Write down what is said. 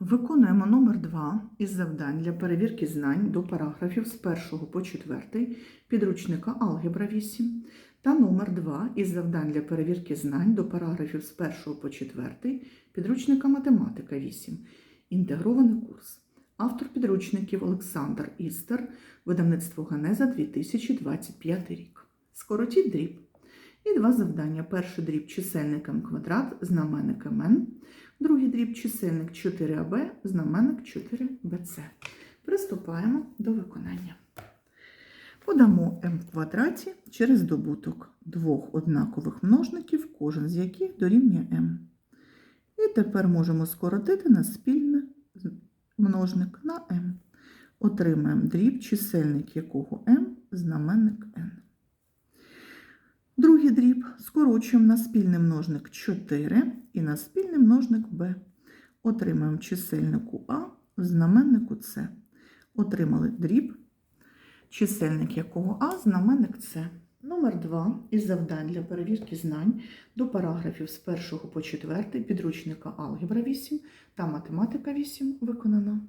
Виконуємо номер 2 із завдань для перевірки знань до параграфів з 1 по 4 підручника Алгебра 8 та номер 2 із завдань для перевірки знань до параграфів з 1 по 4 підручника Математика 8. Інтегрований курс. Автор підручників Олександр Істер, видавництво Генеза 2025 рік. Скоротіть дріб. І два завдання. Перший дріб чисельником квадрат, знаменник МН. Другий дріб чисельник 4АБ, знаменник 4БЦ. Приступаємо до виконання. Подамо m в квадраті через добуток двох однакових множників, кожен з яких дорівнює m. І тепер можемо скоротити на спільний множник на m. Отримаємо дріб, чисельник якого m, знаменник n. Дріб скорочуємо на спільний множник 4 і на спільний множник b. Отримаємо чисельнику А в знаменнику С. Отримали дріб, чисельник якого А, знаменник С. Номер 2 із завдань для перевірки знань до параграфів з 1 по 4 підручника Алгебра 8 та Математика 8 виконано.